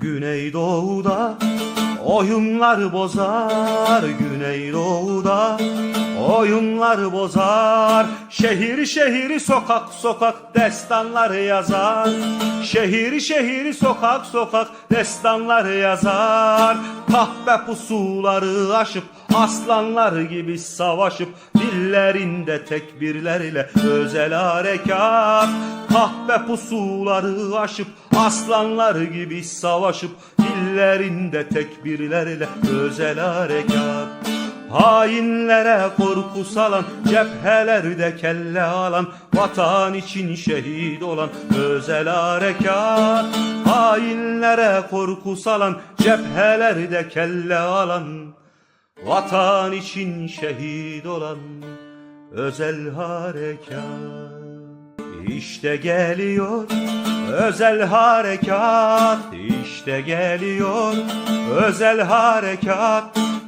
Güneydoğu'da oyunlar bozar Güneydoğu'da oyunlar bozar Şehir şehir sokak sokak destanlar yazar. Şehir şehir sokak sokak destanlar yazar. Kahpe pusuları aşıp aslanlar gibi savaşıp Dillerinde tekbirlerle özel harekat. Kahpe pusuları aşıp aslanlar gibi savaşıp Dillerinde tekbirlerle özel harekat Hainlere korku salan, cephelerde kelle alan, vatan için şehit olan özel harekat. Hainlere korku salan, cephelerde kelle alan, vatan için şehit olan özel harekat. İşte geliyor özel harekat işte geliyor özel harekat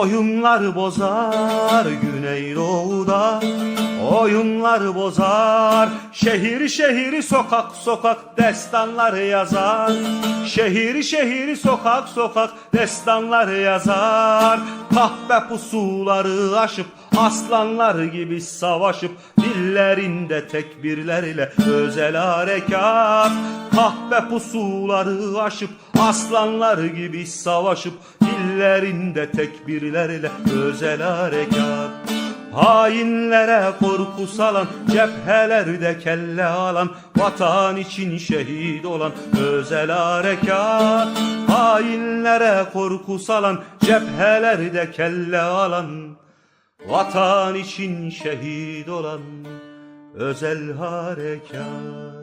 oyunlar bozar Güneydoğu'da oyunlar bozar. Şehir şehir sokak sokak destanlar yazar. Şehir şehir sokak sokak destanlar yazar. Kahpe pusuları aşıp aslanlar gibi savaşıp Dillerinde tekbirlerle özel harekat Kahpe pusuları aşıp aslanlar gibi savaşıp Dillerinde tekbirlerle özel harekat Hainlere korku salan, cephelerde kelle alan, vatan için şehit olan özel harekat. Hainlere korku salan, cephelerde kelle alan, vatan için şehit olan özel harekat.